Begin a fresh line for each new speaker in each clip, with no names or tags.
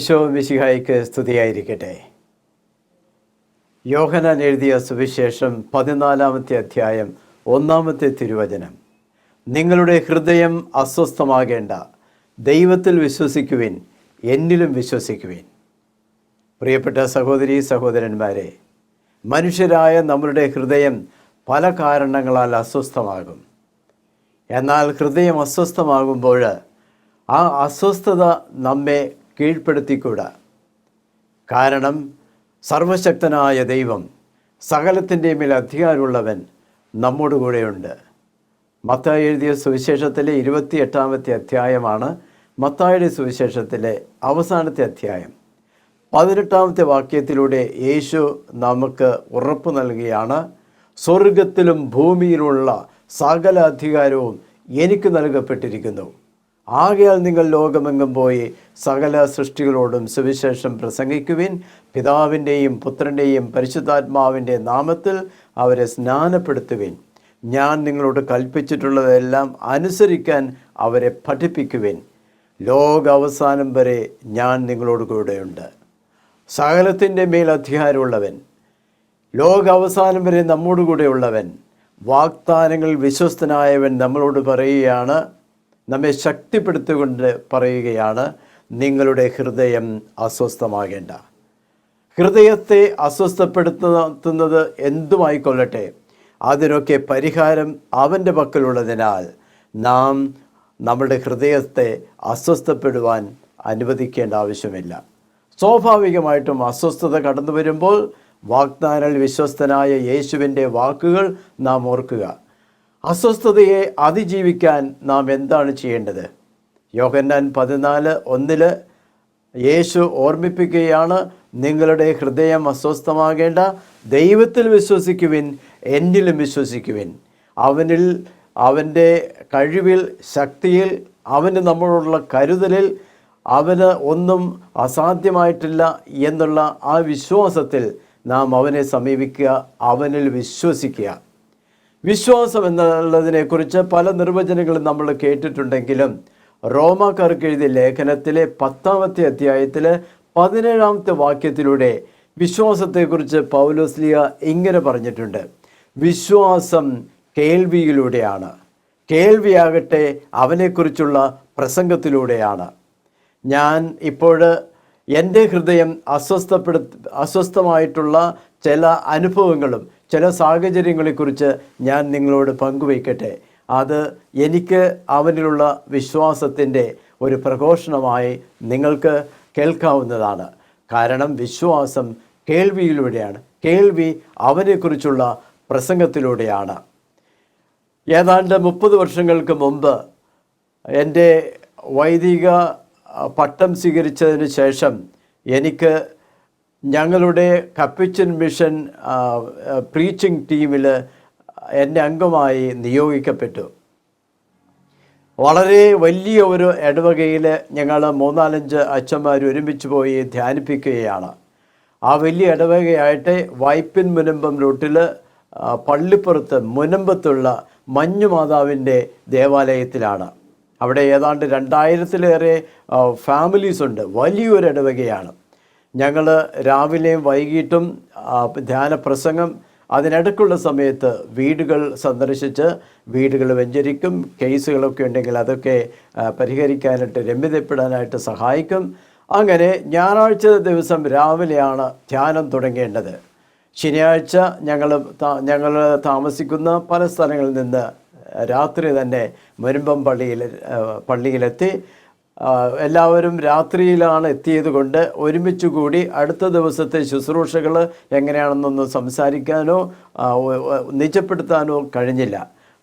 ഈശോ മിശിഹായിക്ക് സ്തുതിയായിരിക്കട്ടെ. യോഹനാൻ എഴുതിയ സുവിശേഷം പതിനാലാമത്തെ അധ്യായം ഒന്നാമത്തെ തിരുവചനം. നിങ്ങളുടെ ഹൃദയം അസ്വസ്ഥമാകേണ്ട ദൈവത്തിൽ വിശ്വസിക്കുവിൻ എന്നിലും വിശ്വസിക്കുവിൻ. പ്രിയപ്പെട്ട സഹോദരി സഹോദരന്മാരെ മനുഷ്യരായ നമ്മളുടെ ഹൃദയം പല കാരണങ്ങളാൽ അസ്വസ്ഥമാകും. എന്നാൽ ഹൃദയം അസ്വസ്ഥമാകുമ്പോൾ ആ അസ്വസ്ഥത നമ്മെ കീഴ്പ്പെടുത്തിക്കൂടാ. കാരണം സർവശക്തനായ ദൈവം സകലത്തിന്റെ മേൽ അധികാരമുള്ളവൻ നമ്മോട് കൂടെയുണ്ട്. മത്ത എഴുതിയ സുവിശേഷത്തിലെ ഇരുപത്തി എട്ടാമത്തെ അധ്യായമാണ് മത്തായുടെ സുവിശേഷത്തിലെ അവസാനത്തെ അധ്യായം. പതിനെട്ടാമത്തെ വാക്യത്തിലൂടെ യേശു നമുക്ക് ഉറപ്പ് നൽകുകയാണ് സ്വർഗത്തിലും ഭൂമിയിലുള്ള സകല അധികാരവും എനിക്ക് നൽകപ്പെട്ടിരിക്കുന്നു. ആകയാൽ നിങ്ങൾ ലോകമെങ്ങും പോയി സകല സൃഷ്ടികളോടും സുവിശേഷം പ്രസംഗിക്കുവിൻ. പിതാവിന്റെയും പുത്രന്റെയും പരിശുദ്ധാത്മാവിന്റെ നാമത്തിൽ അവരെ സ്നാനപ്പെടുത്തുവിൻ. ഞാൻ നിങ്ങളോട് കൽപ്പിച്ചിട്ടുള്ളതെല്ലാം അനുസരിക്കാൻ അവരെ പഠിപ്പിക്കുവിൻ. ലോക അവസാനം വരെ ഞാൻ നിങ്ങളോട് കൂടെയുണ്ട്. സകലത്തിന്റെ മേൽ അധികാരമുള്ളവൻ ലോക അവസാനം വരെ നമ്മോട് കൂടെയുള്ളവൻ വാഗ്ദാനങ്ങൾ വിശ്വസ്തനായവൻ നമ്മളോട് പറയുകയാണ് നമ്മെ ശക്തിപ്പെടുത്തിക്കൊണ്ട് പറയുകയാണ് നിങ്ങളുടെ ഹൃദയം അസ്വസ്ഥമാകേണ്ട. ഹൃദയത്തെ അസ്വസ്ഥപ്പെടുത്തുന്നത് എന്തുമായിക്കൊള്ളട്ടെ? അതിനൊക്കെ പരിഹാരം അവന്റെ പക്കലുള്ളതിനാൽ നാം നമ്മുടെ ഹൃദയത്തെ അസ്വസ്ഥപ്പെടുവാൻ അനുവദിക്കേണ്ട ആവശ്യമില്ല. സ്വാഭാവികമായിട്ടും അസ്വസ്ഥത കടന്നു വരുമ്പോൾ വാഗ്ദാനൽ വിശ്വസ്തനായ യേശുവിന്റെ വാക്കുകൾ നാം ഓർക്കുക. അസ്വസ്ഥതയെ അതിജീവിക്കാൻ നാം എന്താണ് ചെയ്യേണ്ടത്? യോഹന്നാൻ പതിനാല് ഒന്നിൽ യേശു ഓർമ്മിപ്പിക്കുകയാണ് നിങ്ങളുടെ ഹൃദയം അസ്വസ്ഥമാകേണ്ട ദൈവത്തിൽ വിശ്വസിക്കുവിൻ എന്നിലും വിശ്വസിക്കുവിൻ. അവനിൽ അവന്റെ കഴിവിൽ ശക്തിയിൽ അവന് നമ്മളോടുള്ള കരുതലിൽ അവന് ഒന്നും അസാധ്യമായിട്ടില്ല എന്നുള്ള ആ വിശ്വാസത്തിൽ നാം അവനെ സമീപിക്കുക അവനിൽ വിശ്വസിക്കുക. വിശ്വാസം എന്നുള്ളതിനെക്കുറിച്ച് പല നിർവചനങ്ങളും നമ്മൾ കേട്ടിട്ടുണ്ടെങ്കിലും റോമാക്കാർക്ക് എഴുതിയ ലേഖനത്തിലെ പത്താമത്തെ അധ്യായത്തിൽ പതിനേഴാമത്തെ വാക്യത്തിലൂടെ വിശ്വാസത്തെക്കുറിച്ച് പൗലോസ്ലിയ ഇങ്ങനെ പറഞ്ഞിട്ടുണ്ട്. വിശ്വാസം കേൾവിയിലൂടെയാണ്. കേൾവിയാകട്ടെ അവനെക്കുറിച്ചുള്ള പ്രസംഗത്തിലൂടെയാണ്. ഞാൻ ഇപ്പോൾ എന്റെ ഹൃദയം അസ്വസ്ഥപ്പെടു അസ്വസ്ഥമായിട്ടുള്ള ചില അനുഭവങ്ങളും ചില സാഹചര്യങ്ങളെക്കുറിച്ച് ഞാൻ നിങ്ങളോട് പങ്കുവയ്ക്കട്ടെ. അത് എനിക്ക് അവനിലുള്ള വിശ്വാസത്തിന്റെ ഒരു പ്രഘോഷണമായി നിങ്ങൾക്ക് കേൾക്കാവുന്നതാണ്. കാരണം വിശ്വാസം കേൾവിയിലൂടെയാണ്. കേൾവി അവനെക്കുറിച്ചുള്ള പ്രസംഗത്തിലൂടെയാണ്. ഏതാണ്ട് മുപ്പത് വർഷങ്ങൾക്ക് മുമ്പ് എന്റെ വൈദിക പട്ടം സ്വീകരിച്ചതിന് ശേഷം എനിക്ക് ഞങ്ങളുടെ കപ്പിച്ചൻ മിഷൻ പ്രീച്ചിങ് ടീമിൽ എന്റെ അംഗമായി നിയോഗിക്കപ്പെട്ടു. വളരെ വലിയ ഒരു ഇടവകയിൽ ഞങ്ങൾ മൂന്നാലഞ്ച് അച്ഛന്മാർ ഒരുമിച്ച് പോയി ധ്യാനിപ്പിക്കുകയാണ്. ആ വലിയ ഇടവകയായിട്ട് വൈപ്പിൻ മുനമ്പം റൂട്ടിൽ പള്ളിപ്പുറത്ത് മുനമ്പത്തുള്ള മഞ്ഞുമാതാവിന്റെ ദേവാലയത്തിലാണ്. അവിടെ ഏതാണ്ട് രണ്ടായിരത്തിലേറെ ഫാമിലീസ് ഉണ്ട്. വലിയൊരു ഇടവകയാണ്. ഞങ്ങൾ രാവിലെയും വൈകിട്ടും ധ്യാന പ്രസംഗം അതിനടുക്കുള്ള സമയത്ത് വീടുകൾ സന്ദർശിച്ച് വീടുകൾ വെഞ്ചരിക്കും കേസുകളൊക്കെ ഉണ്ടെങ്കിൽ അതൊക്കെ പരിഹരിക്കാനായിട്ട് രമ്യതപ്പെടാനായിട്ട് സഹായിക്കും. അങ്ങനെ ഞായറാഴ്ച ദിവസം രാവിലെയാണ് ധ്യാനം തുടങ്ങേണ്ടത്. ശനിയാഴ്ച ഞങ്ങൾ ഞങ്ങൾ താമസിക്കുന്ന പല സ്ഥലങ്ങളിൽ നിന്ന് രാത്രി തന്നെ മുരുമ്പം പള്ളിയിൽ പള്ളിയിലെത്തി. എല്ലാവരും രാത്രിയിലാണ് എത്തിയത് കൊണ്ട് ഒരുമിച്ച് കൂടി അടുത്ത ദിവസത്തെ ശുശ്രൂഷകൾ എങ്ങനെയാണെന്നൊന്ന് സംസാരിക്കാനോ നിജപ്പെടുത്താനോ കഴിഞ്ഞില്ല.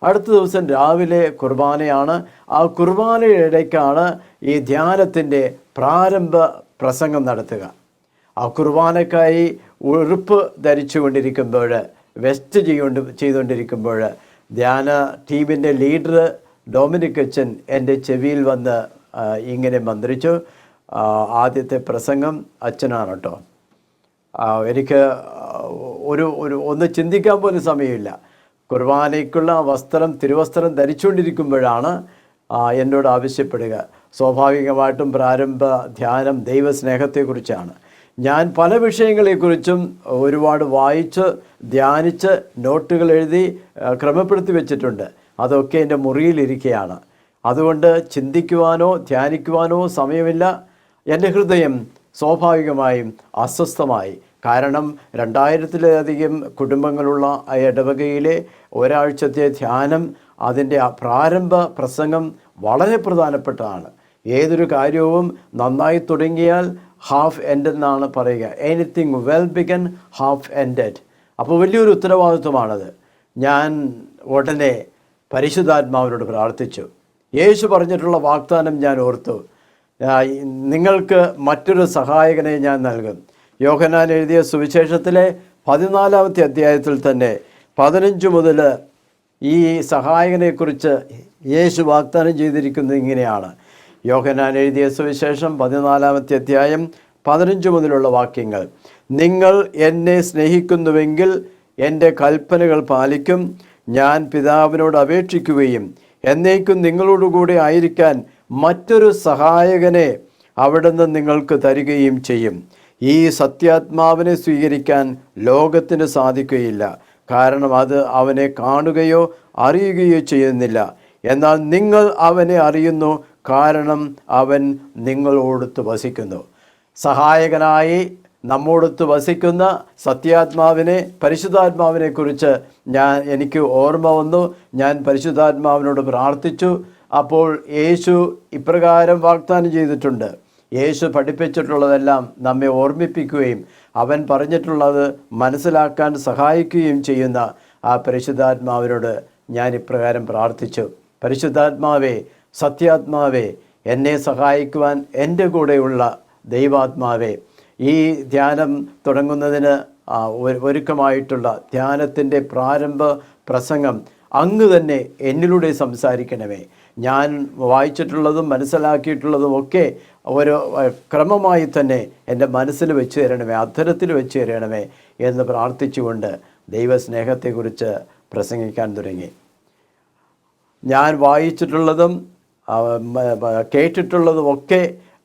അടുത്ത ദിവസം രാവിലെ കുർബാനയാണ്. ആ കുർബാനയുടെ ഇടയ്ക്കാണ് ഈ ധ്യാനത്തിന്റെ പ്രാരംഭ പ്രസംഗം നടത്തുക. ആ കുർബാനക്കായി ഉറുപ്പ് ധരിച്ചു കൊണ്ടിരിക്കുമ്പോൾ വെസ്റ്റ് ചെയ്യൊണ്ട് ചെയ്തുകൊണ്ടിരിക്കുമ്പോൾ ധ്യാന ടീമിന്റെ ലീഡർ ഡൊമിനിക് അച്ഛൻ എന്റെ ചെവിയിൽ വന്ന് ഇങ്ങനെ മന്ത്രിച്ചു. ആദ്യത്തെ പ്രസംഗം അച്ഛനാണ് കേട്ടോ. എനിക്ക് ഒരു ഒരു ഒന്ന് ചിന്തിക്കാൻ പോലും സമയമില്ല. കുർബാനയ്ക്കുള്ള വസ്ത്രം തിരുവസ്ത്രം ധരിച്ചുകൊണ്ടിരിക്കുമ്പോഴാണ് എന്നോട് ആവശ്യപ്പെടുക. സ്വാഭാവികമായിട്ടും പ്രാരംഭ ധ്യാനം ദൈവസ്നേഹത്തെക്കുറിച്ചാണ്. ഞാൻ പല വിഷയങ്ങളെക്കുറിച്ചും ഒരുപാട് വായിച്ച് ധ്യാനിച്ച് നോട്ടുകൾ എഴുതി ക്രമപ്പെടുത്തി വെച്ചിട്ടുണ്ട്. അതൊക്കെ എന്റെ മുറിയിലിരിക്കുകയാണ് അതുകൊണ്ട് ചിന്തിക്കുവാനോ ധ്യാനിക്കുവാനോ സമയമില്ല. എന്റെ ഹൃദയം സ്വാഭാവികമായും അസ്വസ്ഥമായി. കാരണം രണ്ടായിരത്തിലധികം കുടുംബങ്ങളുള്ള ഇടവകയിലെ ഒരാഴ്ചത്തെ ധ്യാനം അതിന്റെ പ്രാരംഭ പ്രസംഗം വളരെ പ്രധാനപ്പെട്ടതാണ്. ഏതൊരു കാര്യവും നന്നായി തുടങ്ങിയാൽ ഹാഫ് എൻഡ് എന്നാണ് പറയുക. Anything well begun half ended അപ്പോൾ വലിയൊരു ഉത്തരവാദിത്വമാണത്. ഞാൻ ഉടനെ പരിശുദ്ധാത്മാവിനോട് പ്രാർത്ഥിച്ചു. യേശു പറഞ്ഞിട്ടുള്ള വാഗ്ദാനം ഞാൻ ഓർത്തു. നിങ്ങൾക്ക് മറ്റൊരു സഹായകനെ ഞാൻ നൽകും. യോഹനാൻ എഴുതിയ സുവിശേഷത്തിലെ പതിനാലാമത്തെ അധ്യായത്തിൽ തന്നെ പതിനഞ്ച് മുതൽ ഈ സഹായകനെക്കുറിച്ച് യേശു വാഗ്ദാനം ചെയ്തിരിക്കുന്നത് ഇങ്ങനെയാണ്. യോഹനാൻ എഴുതിയ സുവിശേഷം പതിനാലാമത്തെ അധ്യായം പതിനഞ്ച് മുതലുള്ള വാക്യങ്ങൾ. നിങ്ങൾ എന്നെ സ്നേഹിക്കുന്നുവെങ്കിൽ എന്റെ കൽപ്പനകൾ പാലിക്കും. ഞാൻ പിതാവിനോട് അപേക്ഷിക്കുകയും എന്നേക്കും നിങ്ങളോടുകൂടെ ആയിരിക്കാൻ മറ്റൊരു സഹായകനെ അവിടുന്ന് നിങ്ങൾക്ക് തരികയും ചെയ്യും. ഈ സത്യാത്മാവിനെ സ്വീകരിക്കാൻ ലോകത്തിന് സാധിക്കുകയില്ല. കാരണം അത് അവനെ കാണുകയോ അറിയുകയോ ചെയ്യുന്നില്ല. എന്നാൽ നിങ്ങൾ അവനെ അറിയുന്നു. കാരണം അവൻ നിങ്ങളോടൊത്ത് വസിക്കുന്നു. സഹായകനായി നമ്മോടൊത്ത് വസിക്കുന്ന സത്യാത്മാവിനെ പരിശുദ്ധാത്മാവിനെ കുറിച്ച് ഞാൻ എനിക്ക് ഓർമ്മ വന്നു. ഞാൻ പരിശുദ്ധാത്മാവിനോട് പ്രാർത്ഥിച്ചു. അപ്പോൾ യേശു ഇപ്രകാരം വാഗ്ദാനം ചെയ്തിട്ടുണ്ട്. യേശു പഠിപ്പിച്ചിട്ടുള്ളതെല്ലാം നമ്മെ ഓർമ്മിപ്പിക്കുകയും അവൻ പറഞ്ഞിട്ടുള്ളത് മനസ്സിലാക്കാൻ സഹായിക്കുകയും ചെയ്യുന്ന ആ പരിശുദ്ധാത്മാവിനോട് ഞാൻ ഇപ്രകാരം പ്രാർത്ഥിച്ചു. പരിശുദ്ധാത്മാവേ സത്യാത്മാവേ എന്നെ സഹായിക്കുവാൻ എന്റെ കൂടെയുള്ള ദൈവാത്മാവേ ഈ ധ്യാനം തുടങ്ങുന്നതിന് ഒരുക്കമായിട്ടുള്ള ധ്യാനത്തിന്റെ പ്രാരംഭ പ്രസംഗം അങ്ങ് തന്നെ എന്നിലൂടെ സംസാരിക്കണമേ. ഞാൻ വായിച്ചിട്ടുള്ളതും മനസ്സിലാക്കിയിട്ടുള്ളതും ഒക്കെ ഒരു ക്രമമായി തന്നെ എന്റെ മനസ്സിൽ വെച്ച് തരണമേ അധരത്തിൽ വെച്ച് തരണമേ എന്ന് പ്രാർത്ഥിച്ചുകൊണ്ട് ദൈവസ്നേഹത്തെക്കുറിച്ച് പ്രസംഗിക്കാൻ തുടങ്ങി. ഞാൻ വായിച്ചിട്ടുള്ളതും കേട്ടിട്ടുള്ളതും ഒക്കെ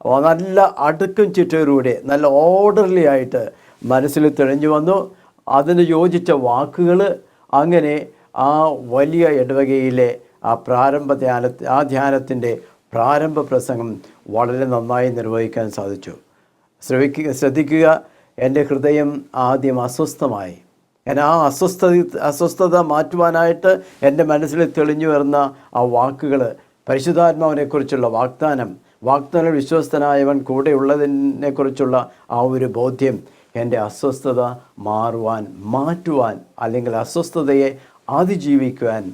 നല്ല അടുക്കും ചിട്ടയോടുകൂടി നല്ല ഓർഡർലി ആയിട്ട് മനസ്സിൽ തെളിഞ്ഞു വന്നു. അതിന് യോജിച്ച വാക്കുകൾ അങ്ങനെ ആ വലിയ ഇടവകയിലെ ആ പ്രാരംഭ ധ്യാന ആ ധ്യാനത്തിന്റെ പ്രാരംഭ പ്രസംഗം വളരെ നന്നായി നിർവഹിക്കാൻ സാധിച്ചു. ശ്രവിക്കുക ശ്രദ്ധിക്കുക. എന്റെ ഹൃദയം ആദ്യം അസ്വസ്ഥമായി. ഞാൻ ആ അസ്വസ്ഥ അസ്വസ്ഥത മാറ്റുവാനായിട്ട് എന്റെ മനസ്സിൽ തെളിഞ്ഞു വരുന്ന ആ വാക്കുകൾ പരിശുദ്ധാത്മാവിനെക്കുറിച്ചുള്ള വാഗ്ദാനം വാഗ്ദാന വിശ്വസ്തനായവൻ കൂടെയുള്ളതിനെക്കുറിച്ചുള്ള ആ ഒരു ബോധ്യം എന്റെ അസ്വസ്ഥത മാറുവാൻ മാറ്റുവാൻ അല്ലെങ്കിൽ അസ്വസ്ഥതയെ അതിജീവിക്കുവാൻ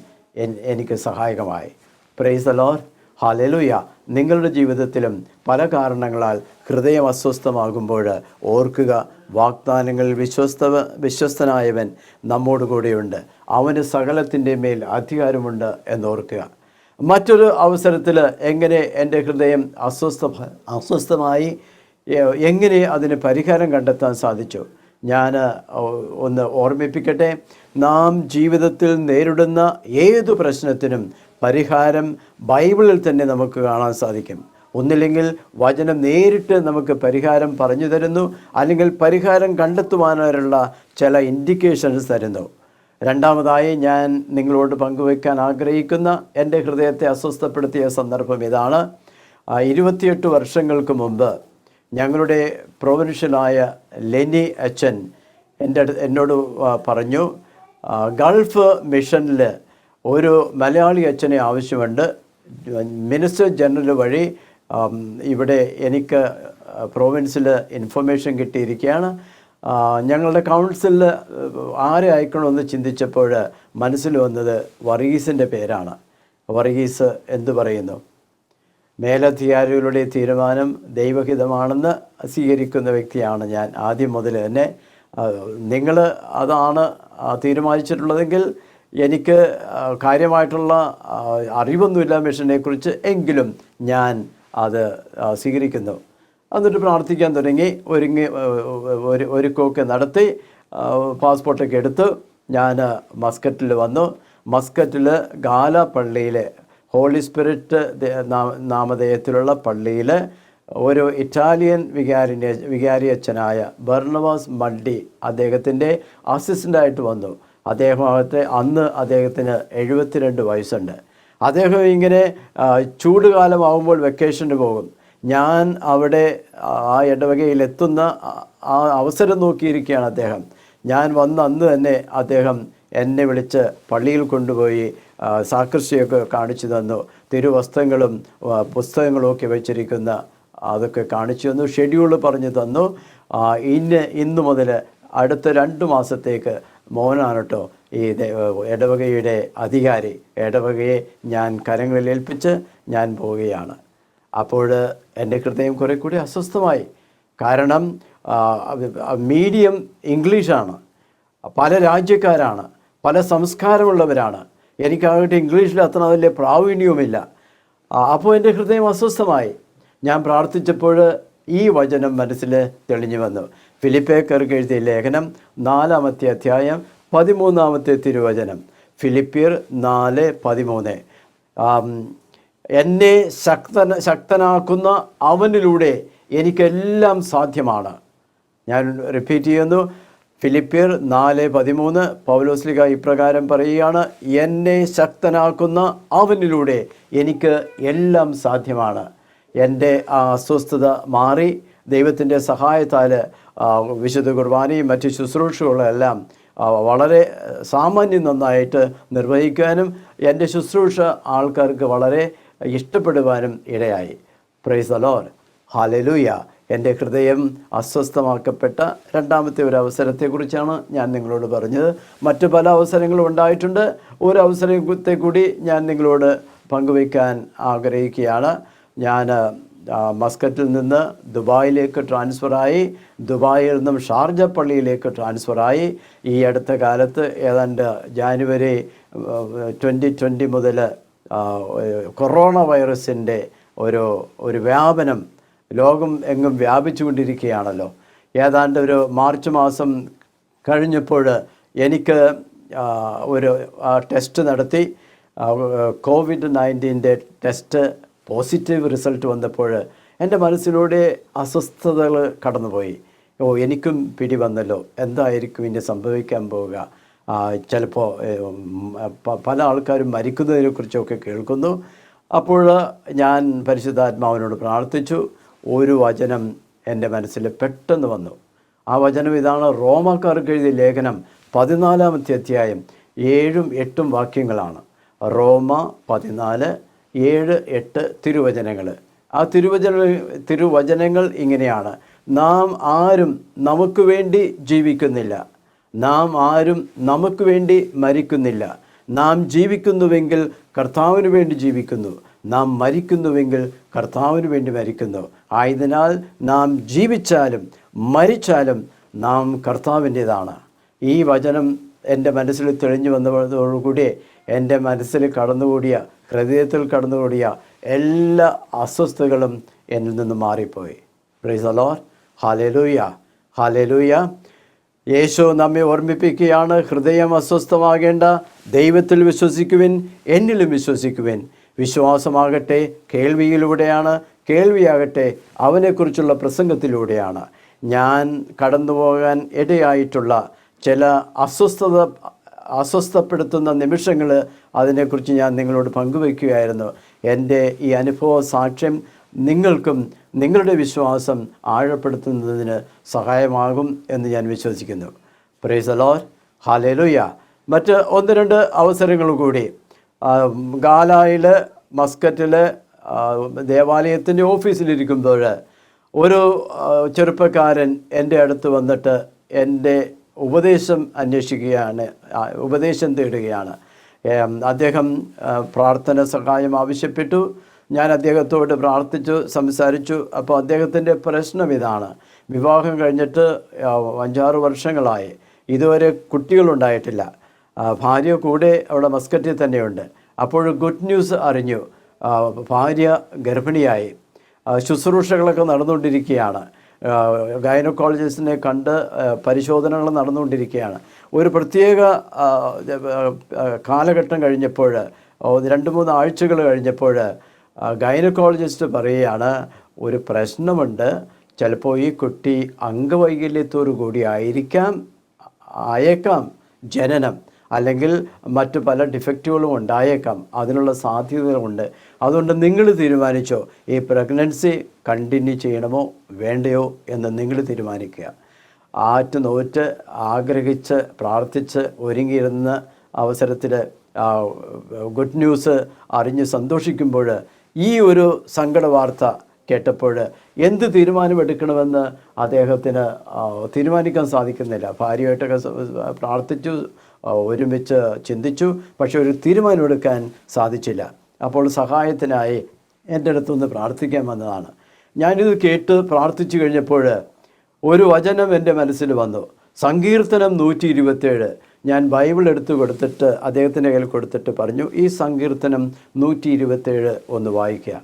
എനിക്ക് സഹായകമായി. പ്രൈസ് ദ ലോർഡ് ഹാലലുയ നിങ്ങളുടെ ജീവിതത്തിലും പല കാരണങ്ങളാൽ ഹൃദയം അസ്വസ്ഥമാകുമ്പോൾ ഓർക്കുക വാഗ്ദാനങ്ങളിൽ വിശ്വസ്ത വിശ്വസ്തനായവൻ നമ്മോട് കൂടെയുണ്ട് അവന് സകലത്തിന്റെ മേൽ അധികാരമുണ്ട് എന്നോർക്കുക. മറ്റൊരു അവസരത്തിൽ എങ്ങനെ എന്റെ ഹൃദയം അസ്വസ്ഥ അസ്വസ്ഥമായി എങ്ങനെ അതിന് പരിഹാരം കണ്ടെത്താൻ സാധിച്ചു? ഞാൻ ഒന്ന് ഓർമ്മിപ്പിക്കട്ടെ. നാം ജീവിതത്തിൽ നേരിടുന്ന ഏതു പ്രശ്നത്തിനും പരിഹാരം ബൈബിളിൽ തന്നെ നമുക്ക് കാണാൻ സാധിക്കും. ഒന്നില്ലെങ്കിൽ വചനം നേരിട്ട് നമുക്ക് പരിഹാരം പറഞ്ഞു തരുന്നു. അല്ലെങ്കിൽ പരിഹാരം കണ്ടെത്തുവാനുള്ള ചില ഇൻഡിക്കേഷൻസ് തരുന്നു. രണ്ടാമതായി ഞാൻ നിങ്ങളോട് പങ്കുവയ്ക്കാൻ ആഗ്രഹിക്കുന്ന എന്റെ ഹൃദയത്തെ അസ്വസ്ഥപ്പെടുത്തിയ സന്ദർഭം ഇതാണ്. ഇരുപത്തിയെട്ട് വർഷങ്ങൾക്ക് മുമ്പ് ഞങ്ങളുടെ പ്രൊവിൻഷ്യലായ ലെനി അച്ഛൻ എന്റെ എന്നോട് പറഞ്ഞു ഗൾഫ് മിഷനിൽ ഒരു മലയാളി അച്ഛനെ ആവശ്യമുണ്ട്. മിനിസ്റ്റർ ജനറൽ വഴി ഇവിടെ എനിക്ക് പ്രൊവിൻസിൽ ഇൻഫർമേഷൻ കിട്ടിയിരിക്കുകയാണ്. ഞങ്ങളുടെ കൗൺസിലിൽ ആരെ അയക്കണമെന്ന് ചിന്തിച്ചപ്പോൾ മനസ്സിൽ വന്നത് വർഗീസിന്റെ പേരാണ്. വർഗീസ് എന്തു പറയുന്നു? മേലധികാരികളുടെ തീരുമാനം ദൈവഹിതമാണെന്ന് സ്വീകരിക്കുന്ന വ്യക്തിയാണ് ഞാൻ ആദ്യം മുതൽ തന്നെ. നിങ്ങൾ അതാണ് തീരുമാനിച്ചിട്ടുള്ളതെങ്കിൽ എനിക്ക് കാര്യമായിട്ടുള്ള അറിവൊന്നുമില്ല മിഷനെക്കുറിച്ച് എങ്കിലും ഞാൻ അത് സ്വീകരിക്കുന്നു. എന്നിട്ട് പ്രാർത്ഥിക്കാൻ തുടങ്ങി. ഒരുങ്ങി ഒരു ഒരുക്കമൊക്കെ നടത്തി പാസ്പോർട്ടൊക്കെ എടുത്ത് ഞാൻ മസ്കറ്റിൽ വന്നു. മസ്കറ്റിൽ ഗാല പള്ളിയിൽ ഹോളി സ്പിരിറ്റ് നാമധേയത്തിലുള്ള പള്ളിയിൽ ഒരു ഇറ്റാലിയൻ വികാരിന്റെ വികാരി അച്ഛനായ ബർണവാസ് മണ്ടി അദ്ദേഹത്തിന്റെ അസിസ്റ്റന്റായിട്ട് വന്നു. അദ്ദേഹത്തെ അന്ന് അദ്ദേഹത്തിന് എഴുപത്തിരണ്ട് വയസ്സുണ്ട്. അദ്ദേഹം ഇങ്ങനെ ചൂടുകാലമാകുമ്പോൾ വെക്കേഷന് പോകും. ഞാൻ അവിടെ ആ ഇടവകയിൽ എത്തുന്ന ആ- അവസരം നോക്കിയിരിക്കുകയാണ് അദ്ദേഹം. ഞാൻ വന്ന അന്ന് തന്നെ അദ്ദേഹം എന്നെ വിളിച്ച് പള്ളിയിൽ കൊണ്ടുപോയി സാക്രിസ്റ്റിയൊക്കെ കാണിച്ചു തന്നു. തിരുവസ്ത്രങ്ങളും പുസ്തകങ്ങളുമൊക്കെ വെച്ചിരിക്കുന്ന അതൊക്കെ കാണിച്ചു തന്നു ഷെഡ്യൂൾ പറഞ്ഞു തന്നു. ഇന്ന് ഇന്ന് മുതൽ അടുത്ത രണ്ട് മാസത്തേക്ക് മോനാണ് കേട്ടോ ഈ ഇടവകയുടെ അധികാരി. ഇടവകയെ ഞാൻ കരങ്ങളിൽ ഏൽപ്പിച്ച് ഞാൻ പോവുകയാണ്. അപ്പോൾ എന്റെ ഹൃദയം കുറെ കൂടി അസ്വസ്ഥമായി. കാരണം മീഡിയം ഇംഗ്ലീഷാണ്. പല രാജ്യക്കാരാണ്. പല സംസ്കാരമുള്ളവരാണ്. എനിക്കാകട്ടെ ഇംഗ്ലീഷിൽ അത്ര വലിയ പ്രാവീണ്യവുമില്ല. അപ്പോൾ എന്റെ ഹൃദയം അസ്വസ്ഥമായി. ഞാൻ പ്രാർത്ഥിച്ചപ്പോൾ ഈ വചനം മനസ്സിൽ തെളിഞ്ഞു വന്നു. ഫിലിപ്പേക്കർക്ക് എഴുതിയ ലേഖനം നാലാമത്തെ അധ്യായം പതിമൂന്നാമത്തെ തിരുവചനം. ഫിലിപ്പിയർ നാല് പതിമൂന്ന്. എന്നെ ശക്തന ശക്തനാക്കുന്ന അവനിലൂടെ എനിക്കെല്ലാം സാധ്യമാണ്. ഞാൻ റിപ്പീറ്റ് ചെയ്യുന്നു. ഫിലിപ്പിയർ നാല് പതിമൂന്ന് പൗലോസ്ലിക ഇപ്രകാരം പറയുകയാണ് എന്നെ ശക്തനാക്കുന്ന അവനിലൂടെ എനിക്ക് എല്ലാം സാധ്യമാണ്. എന്റെ ആ അസ്വസ്ഥത മാറി ദൈവത്തിന്റെ സഹായത്താൽ വിശുദ്ധ കുർബാനയും മറ്റ് ശുശ്രൂഷകളെല്ലാം വളരെ സാമാന്യം നന്നായിട്ട് നിർവഹിക്കാനും എന്റെ ശുശ്രൂഷ ആൾക്കാർക്ക് വളരെ ഇഷ്ടപ്പെടുവാനും ഇടയായി. പ്രൈസ് അലോർ ഹാലലൂയ എന്റെ ഹൃദയം അസ്വസ്ഥമാക്കപ്പെട്ട രണ്ടാമത്തെ ഒരു അവസരത്തെക്കുറിച്ചാണ് ഞാൻ നിങ്ങളോട് പറഞ്ഞത്. മറ്റു പല അവസരങ്ങളും ഉണ്ടായിട്ടുണ്ട്. ഒരു അവസരത്തെ കൂടി ഞാൻ നിങ്ങളോട് പങ്കുവയ്ക്കാൻ ആഗ്രഹിക്കുകയാണ്. ഞാൻ മസ്കറ്റിൽ നിന്ന് ദുബായിലേക്ക് ട്രാൻസ്ഫറായി ദുബായിൽ നിന്നും ഷാർജ പള്ളിയിലേക്ക് ട്രാൻസ്ഫറായി ഈ അടുത്ത കാലത്ത് ഏതാണ്ട് ജാനുവരി ട്വന്റി ട്വന്റി മുതൽ കൊറോണ വൈറസിന്റെ ഒരു ഒരു വ്യാപനം ലോകം എങ്ങും വ്യാപിച്ചുകൊണ്ടിരിക്കുകയാണല്ലോ. ഏതാണ്ട് ഒരു മാർച്ച് മാസം കഴിഞ്ഞപ്പോൾ എനിക്ക് ഒരു ടെസ്റ്റ് നടത്തി. കോവിഡ് നയന്റീന്റെ ടെസ്റ്റ് പോസിറ്റീവ് റിസൾട്ട് വന്നപ്പോൾ എന്റെ മനസ്സിലൂടെ അസ്വസ്ഥതകൾ കടന്നുപോയി. ഓ എനിക്കും പിടി വന്നല്ലോ എന്തായിരിക്കും ഇനി സംഭവിക്കാൻ പോവുക? ചിലപ്പോൾ പല ആൾക്കാരും മരിക്കുന്നതിനെക്കുറിച്ചൊക്കെ കേൾക്കുന്നു. അപ്പോൾ ഞാൻ പരിശുദ്ധാത്മാവിനോട് പ്രാർത്ഥിച്ചു. ഒരു വചനം എന്റെ മനസ്സിൽ പെട്ടെന്ന് വന്നു. ആ വചനം ഇതാണ് റോമാക്കാർക്ക് എഴുതിയ ലേഖനം പതിനാലാമത്തെ അധ്യായം ഏഴും എട്ടും വാക്യങ്ങളാണ്. റോമ പതിനാല് ഏഴ് എട്ട് തിരുവചനങ്ങൾ. ആ തിരുവചന തിരുവചനങ്ങൾ ഇങ്ങനെയാണ്. നാം ആരും നമുക്ക് വേണ്ടി ജീവിക്കുന്നില്ല. നാം ആരും നമുക്ക് വേണ്ടി മരിക്കുന്നില്ല. നാം ജീവിക്കുന്നുവെങ്കിൽ കർത്താവിന് വേണ്ടി ജീവിക്കുന്നു. നാം മരിക്കുന്നുവെങ്കിൽ കർത്താവിന് വേണ്ടി മരിക്കുന്നു. ആയതിനാൽ നാം ജീവിച്ചാലും മരിച്ചാലും നാം കർത്താവിന്റേതാണ്. ഈ വചനം എന്റെ മനസ്സിൽ തെളിഞ്ഞു വന്നതോടുകൂടി എന്റെ മനസ്സിൽ കടന്നുകൂടിയ ഹൃദയത്തിൽ കടന്നുകൂടിയ എല്ലാ അസ്വസ്ഥതകളും എന്നിൽ നിന്ന് മാറിപ്പോയി. Praise Lord hallelujah hallelujah Yesu നമ്മെ ഓർമ്മിപ്പിക്കുകയാണ്. ഹൃദയം അസ്വസ്ഥമാകേണ്ട ദൈവത്തിൽ വിശ്വസിക്കുവിൻ എന്നിലും വിശ്വസിക്കുവിൻ. വിശ്വാസമാകട്ടെ കേൾവിയിലൂടെയാണ് കേൾവിയാകട്ടെ അവനെക്കുറിച്ചുള്ള പ്രസംഗത്തിലൂടെയാണ്. ഞാൻ കടന്നു പോകാൻ ഇടയായിട്ടുള്ള ചില അസ്വസ്ഥത അസ്വസ്ഥപ്പെടുത്തുന്ന നിമിഷങ്ങൾ അതിനെക്കുറിച്ച് ഞാൻ നിങ്ങളോട് പങ്കുവയ്ക്കുകയായിരുന്നു. എന്റെ ഈ അനുഭവ സാക്ഷ്യം നിങ്ങൾക്കും നിങ്ങളുടെ വിശ്വാസം ആഴപ്പെടുത്തുന്നതിന് സഹായമാകും എന്ന് ഞാൻ വിശ്വസിക്കുന്നു. പ്രേസ് അലോർ ഹാലേലുയ മറ്റ് ഒന്ന് രണ്ട് അവസരങ്ങൾ കൂടി. ഗാലായിൽ മസ്കറ്റിൽ ദേവാലയത്തിന്റെ ഓഫീസിലിരിക്കുമ്പോൾ ഒരു ചെറുപ്പക്കാരൻ എന്റെ അടുത്ത് വന്നിട്ട് എന്റെ ഉപദേശം അന്വേഷിക്കുകയാണ് ഉപദേശം തേടുകയാണ്. അദ്ദേഹം പ്രാർത്ഥന സഹായം ആവശ്യപ്പെട്ടു. ഞാൻ അദ്ദേഹത്തോട് പ്രാർത്ഥിച്ചു സംസാരിച്ചു. അപ്പോൾ അദ്ദേഹത്തിന്റെ പ്രശ്നം ഇതാണ്. വിവാഹം കഴിഞ്ഞിട്ട് അഞ്ചാറ് വർഷങ്ങളായി. ഇതുവരെ കുട്ടികളുണ്ടായിട്ടില്ല. ഭാര്യ കൂടെ അവിടെ മസ്കറ്റിൽ തന്നെയുണ്ട്. അപ്പോൾ ഗുഡ് ന്യൂസ് അറിഞ്ഞു. ഭാര്യ ഗർഭിണിയായി. ശുശ്രൂഷകളൊക്കെ നടന്നുകൊണ്ടിരിക്കുകയാണ്. ഗൈനക്കോളജിസ്റ്റിനെ കണ്ട് പരിശോധനകൾ നടന്നുകൊണ്ടിരിക്കുകയാണ്. ഒരു പ്രത്യേക കാലഘട്ടം കഴിഞ്ഞപ്പോൾ രണ്ട് മൂന്ന് ആഴ്ചകൾ കഴിഞ്ഞപ്പോൾ ഗൈനക്കോളജിസ്റ്റ് പറയുകയാണ് ഒരു പ്രശ്നമുണ്ട് ചിലപ്പോൾ ഈ കുട്ടി അംഗവൈകല്യത്തോടു കൂടി ആയിരിക്കാം ആയേക്കാം ജനനം അല്ലെങ്കിൽ മറ്റു പല ഡിഫക്റ്റുകളും ഉണ്ടായേക്കാം അതിനുള്ള സാധ്യതകളുണ്ട്. അതുകൊണ്ട് നിങ്ങൾ തീരുമാനിച്ചോ ഈ പ്രഗ്നൻസി കണ്ടിന്യൂ ചെയ്യണമോ വേണ്ടയോ എന്ന് നിങ്ങൾ തീരുമാനിക്കുക. ആറ്റ് നോറ്റ് ആഗ്രഹിച്ച് പ്രാർത്ഥിച്ച് ഒരുങ്ങിയിരുന്ന അവസരത്തിൽ ഗുഡ് ന്യൂസ് അറിഞ്ഞ് സന്തോഷിക്കുമ്പോൾ ഈ ഒരു സങ്കട വാർത്ത കേട്ടപ്പോൾ എന്ത് തീരുമാനമെടുക്കണമെന്ന് അദ്ദേഹത്തിന് തീരുമാനിക്കാൻ സാധിക്കുന്നില്ല. ഭാര്യയായിട്ടൊക്കെ പ്രാർത്ഥിച്ചു ഒരുമിച്ച് ചിന്തിച്ചു പക്ഷെ ഒരു തീരുമാനമെടുക്കാൻ സാധിച്ചില്ല. അപ്പോൾ സഹായത്തിനായി എന്റെ അടുത്തുനിന്ന് പ്രാർത്ഥിക്കാൻ വന്നതാണ്. ഞാനിത് കേട്ട് പ്രാർത്ഥിച്ചു കഴിഞ്ഞപ്പോൾ ഒരു വചനം എന്റെ മനസ്സിൽ വന്നു. സങ്കീർത്തനം നൂറ്റി ഇരുപത്തേഴ് ഞാൻ ബൈബിൾ എടുത്തു കൊടുത്തിട്ട് അദ്ദേഹത്തിന്റെ കയ്യിൽ കൊടുത്തിട്ട് പറഞ്ഞു ഈ സങ്കീർത്തനം നൂറ്റി ഇരുപത്തേഴ് ഒന്ന് വായിക്കുക.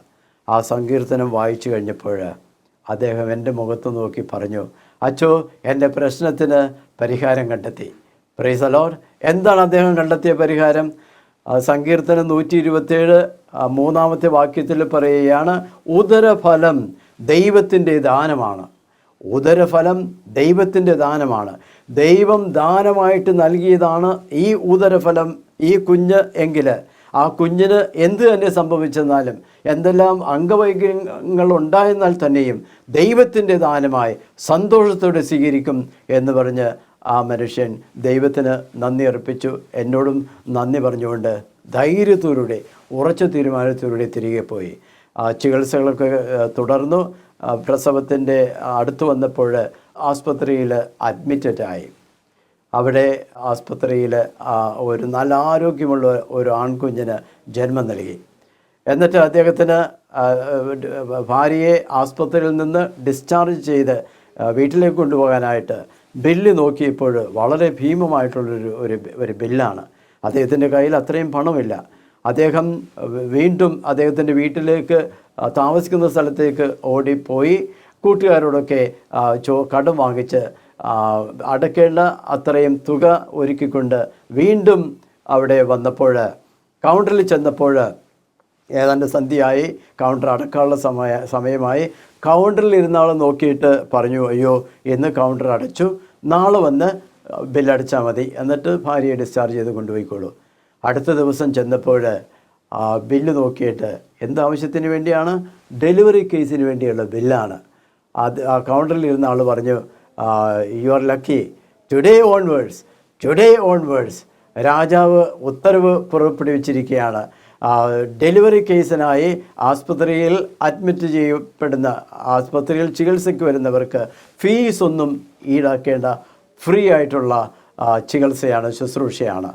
ആ സങ്കീർത്തനം വായിച്ചു കഴിഞ്ഞപ്പോൾ അദ്ദേഹം എന്റെ മുഖത്ത് നോക്കി പറഞ്ഞു അച്ചോ എന്റെ പ്രശ്നത്തിന് പരിഹാരം കണ്ടെത്തി. പ്രൈസ് അലോർ എന്താണ് അദ്ദേഹം കണ്ടെത്തിയ പരിഹാരം? സങ്കീർത്തനം നൂറ്റി ഇരുപത്തേഴ് മൂന്നാമത്തെ വാക്യത്തിൽ പറയുകയാണ് ഉദരഫലം ദൈവത്തിന്റെ ദാനമാണ്. ഉദരഫലം ദൈവത്തിന്റെ ദാനമാണ്. ദൈവം ദാനമായിട്ട് നൽകിയതാണ് ഈ ഉദരഫലം ഈ കുഞ്ഞ് എങ്കിൽ ആ കുഞ്ഞിന് എന്ത് തന്നെ സംഭവിച്ചെന്നാലും എന്തെല്ലാം അംഗവൈകല്യങ്ങൾ ഉണ്ടായെന്നാൽ തന്നെയും ദൈവത്തിന്റെ ദാനമായി സന്തോഷത്തോടെ സ്വീകരിക്കും എന്ന് പറഞ്ഞ് ആ മനുഷ്യൻ ദൈവത്തിന് നന്ദി അർപ്പിച്ചു. എന്നോടും നന്ദി പറഞ്ഞുകൊണ്ട് ധൈര്യത്തോടെ ഉറച്ച തീരുമാനത്തോടെ തിരികെ പോയി. ആ ചികിത്സകളൊക്കെ തുടർന്നു. പ്രസവത്തിന്റെ അടുത്ത് വന്നപ്പോൾ ആസ്പത്രിയിൽ അഡ്മിറ്റഡായി. അവിടെ ആസ്പത്രിയിൽ ഒരു നല്ല ആരോഗ്യമുള്ള ഒരു ആൺകുഞ്ഞിന് ജന്മം നൽകി. എന്നിട്ട് അദ്ദേഹത്തിന് ഭാര്യയെ ആസ്പത്രിയിൽ നിന്ന് ഡിസ്ചാർജ് ചെയ്ത് വീട്ടിലേക്ക് കൊണ്ടുപോകാനായിട്ട് ബില്ല് നോക്കിയപ്പോൾ വളരെ ഭീമമായിട്ടുള്ളൊരു ഒരു ഒരു ബില്ലാണ്. അദ്ദേഹത്തിന്റെ കയ്യിൽ അത്രയും പണമില്ല. അദ്ദേഹം വീണ്ടും അദ്ദേഹത്തിന്റെ വീട്ടിലേക്ക് താമസിക്കുന്ന സ്ഥലത്തേക്ക് ഓടിപ്പോയി. കൂട്ടുകാരോടൊക്കെ ചോ കടം വാങ്ങിച്ച് അടക്കേണ്ട അത്രയും തുക ഒരുക്കിക്കൊണ്ട് വീണ്ടും അവിടെ വന്നപ്പോൾ കൗണ്ടറിൽ ചെന്നപ്പോൾ ഏതാണ്ട് സന്ധ്യയായി കൗണ്ടർ അടക്കാനുള്ള സമയ സമയമായി. കൗണ്ടറിൽ ഇരുന്ന ആൾ നോക്കിയിട്ട് പറഞ്ഞു അയ്യോ ഇന്ന് കൗണ്ടർ അടച്ചു. നാളെ വന്ന് ബില്ലടച്ചാൽ മതി. എന്നിട്ട് ഭാര്യയെ ഡിസ്ചാർജ് ചെയ്ത് കൊണ്ടുപോയിക്കോളൂ. അടുത്ത ദിവസം ചെന്നപ്പോൾ ബില്ല് നോക്കിയിട്ട് എന്താവശ്യത്തിന് വേണ്ടിയാണ്? ഡെലിവറി കേസിന് വേണ്ടിയുള്ള ബില്ലാണ്. അത് ആ കൗണ്ടറിൽ ഇരുന്ന ആൾ പറഞ്ഞു you are lucky today onwards today onwards രാജാവ് ഉത്തരവ് പുറപ്പെടുവിച്ചിരിക്കുകയാണ്. ഡെലിവറി കേസിനായി ആസ്പത്രിയിൽ അഡ്മിറ്റ് ചെയ്യപ്പെടുന്ന ആസ്പത്രിയിൽ ചികിത്സയ്ക്ക് വരുന്നവർക്ക് ഫീസ് ഒന്നും ഈടാക്കേണ്ട ഫ്രീ ആയിട്ടുള്ള ചികിത്സയാണ് ശുശ്രൂഷയാണ്.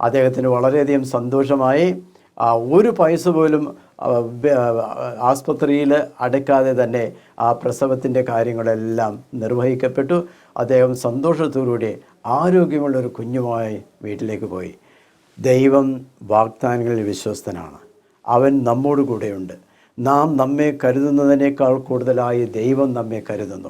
അദ്ദേഹത്തിന് വളരെയധികം സന്തോഷമായി. ഒരു പൈസ പോലും ആസ്പത്രിയിൽ അടയ്ക്കാതെ തന്നെ ആ പ്രസവത്തിന്റെ കാര്യങ്ങളെല്ലാം നിർവഹിക്കപ്പെട്ടു. അദ്ദേഹം സന്തോഷത്തോടുകൂടി ആരോഗ്യമുള്ളൊരു കുഞ്ഞുമായി വീട്ടിലേക്ക് പോയി. ദൈവം വാഗ്ദാനങ്ങളിൽ വിശ്വസ്തനാണ്. അവൻ നമ്മോട് കൂടെയുണ്ട്. നാം നമ്മെ കരുതുന്നതിനേക്കാൾ കൂടുതലായി ദൈവം നമ്മെ കരുതുന്നു.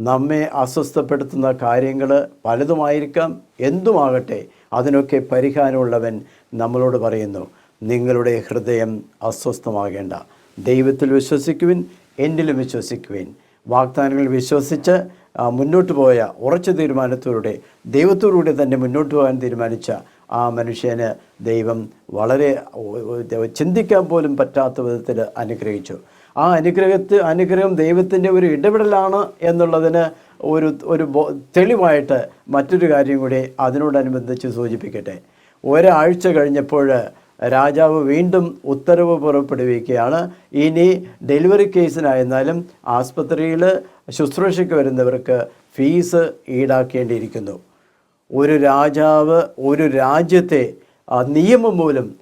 നമ്മെ അസ്വസ്ഥപ്പെടുത്തുന്ന കാര്യങ്ങൾ പലതുമായിരിക്കാം. എന്തുമാകട്ടെ അതിനൊക്കെ പരിഹാരമുള്ളവൻ നമ്മളോട് പറയുന്നു. നിങ്ങളുടെ ഹൃദയം അസ്വസ്ഥമാകേണ്ട. ദൈവത്തിൽ വിശ്വസിക്കുവിൻ എന്നിലും വിശ്വസിക്കുവിൻ. വാഗ്ദാനങ്ങൾ വിശ്വസിച്ച് മുന്നോട്ട് പോയ ഉറച്ച തീരുമാനത്തോടെ ദൈവത്തോടുകൂടി തന്നെ മുന്നോട്ട് പോകാൻ തീരുമാനിച്ച ആ മനുഷ്യന് ദൈവം വളരെ ചിന്തിക്കാൻ പോലും പറ്റാത്ത വിധത്തിൽ അനുഗ്രഹിച്ചു. ആ അനുഗ്രഹത്ത് അനുഗ്രഹം ദൈവത്തിന്റെ ഒരു ഇടപെടലാണ് എന്നുള്ളതിന് ഒരു ഒരു തെളിവായിട്ട് മറ്റൊരു കാര്യം കൂടി അതിനോടനുബന്ധിച്ച് സൂചിപ്പിക്കട്ടെ. ഒരാഴ്ച കഴിഞ്ഞപ്പോൾ രാജാവ് വീണ്ടും ഉത്തരവ് പുറപ്പെടുവിക്കുകയാണ്. ഇനി ഡെലിവറി കേസിനായിരുന്നാലും ആസ്പത്രിയിൽ ശുശ്രൂഷയ്ക്ക് വരുന്നവർക്ക് ഫീസ് ഈടാക്കേണ്ടിയിരിക്കുന്നു. ഒരു രാജാവ് ഒരു രാജ്യത്തെ നിയമം മൂലം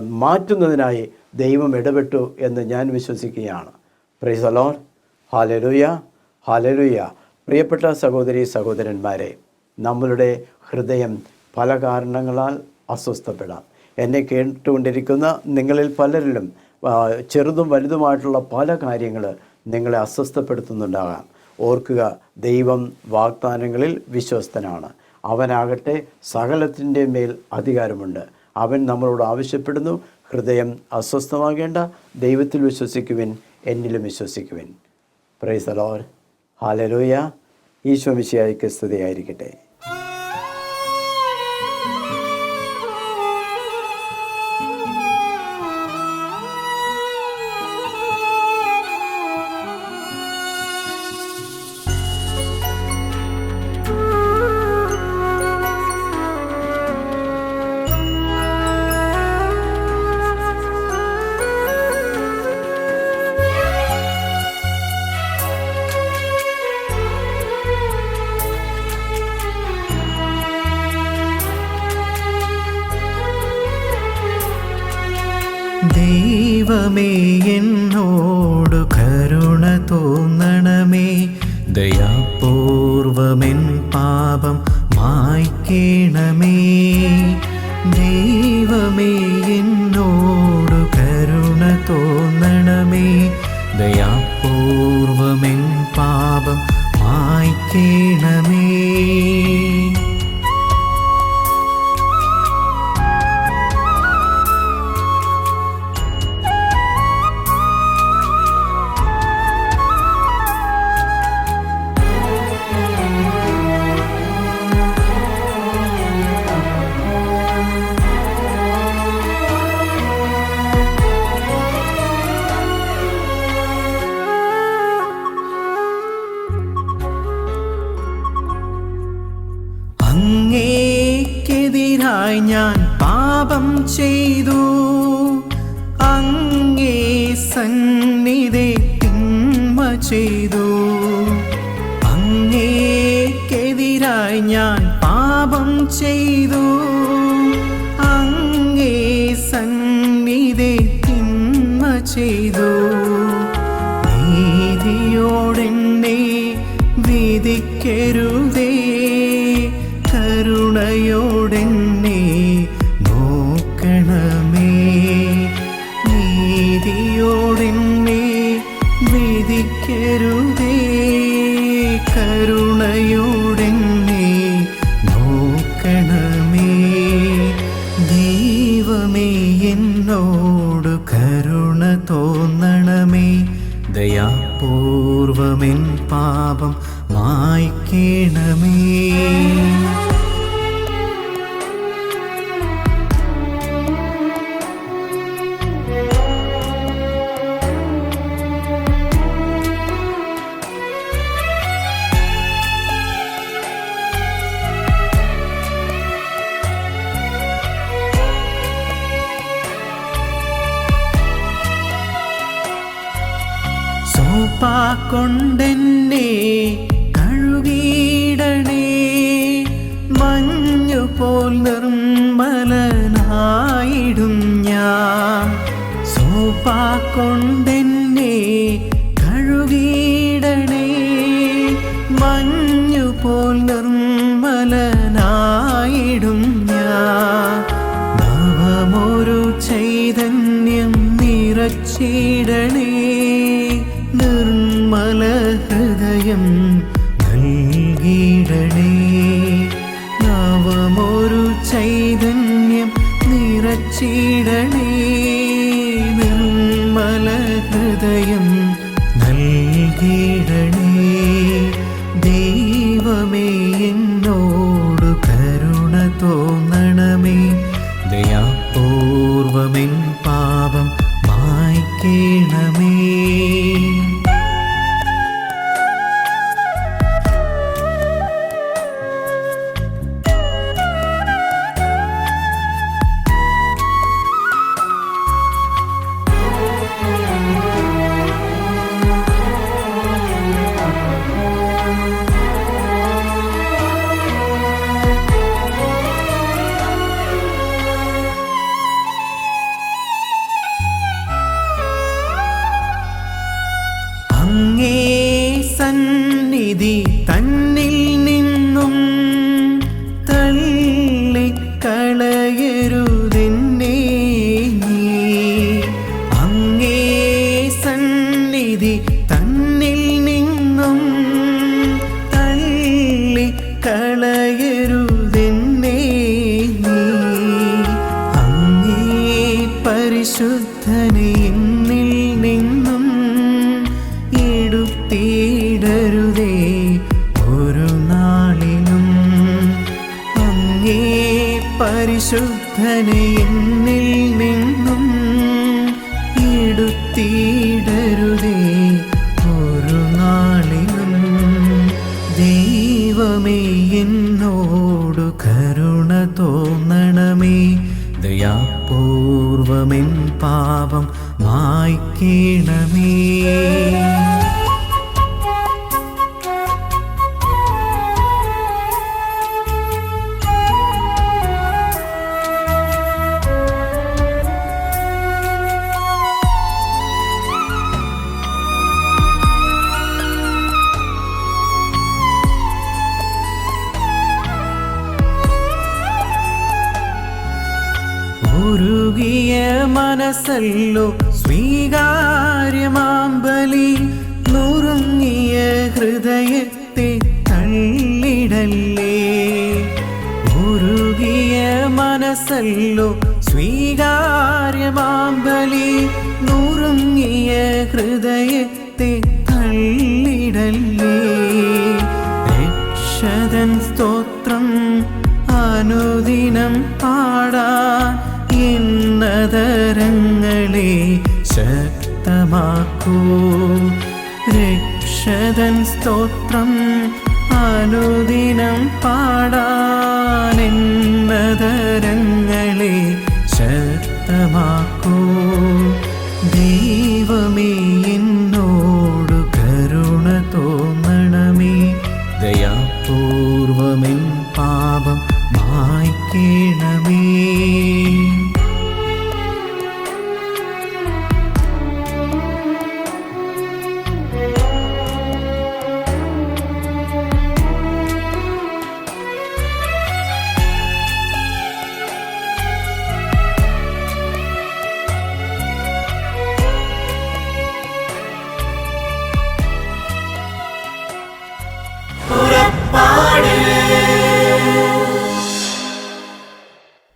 മാറ്റുന്നതിനായി ദൈവം ഇടപെട്ടു എന്ന് ഞാൻ വിശ്വസിക്കുകയാണ്. പ്രിസലോൺ ഹാലലുയ ഹാലലുയ പ്രിയപ്പെട്ട സഹോദരി സഹോദരന്മാരെ നമ്മളുടെ ഹൃദയം പല കാരണങ്ങളാൽ അസ്വസ്ഥപ്പെടാം. എന്നെ കേട്ടുകൊണ്ടിരിക്കുന്ന നിങ്ങളിൽ പലരിലും ചെറുതും വലുതുമായിട്ടുള്ള പല കാര്യങ്ങൾ നിങ്ങളെ അസ്വസ്ഥപ്പെടുത്തുന്നുണ്ടാകാം. ഓർക്കുക ദൈവം വാഗ്ദാനങ്ങളിൽ വിശ്വസ്തനാണ്. അവനാകട്ടെ സകലത്തിന്റെ മേൽ അധികാരമുണ്ട്. അവൻ നമ്മളോട് ആവശ്യപ്പെടുന്നു ഹൃദയം അസ്വസ്ഥമാകേണ്ട ദൈവത്തിൽ വിശ്വസിക്കുവിൻ എന്നിലും വിശ്വസിക്കുവിൻ. പ്രൈസ് അലോർ ഹാലലോയ ഈശോ മിശിയായിക്ക് സ്തുതിയായിരിക്കട്ടെ.
ചെയ്തു. you കള നല്ലോ ശക്തമാക്കൂ. രക്ഷതൻ സ്തോത്രം അനുദിനം പാടാനെന്നതരങ്ങളെ ശക്തമാക്കൂ. ദൈവമേ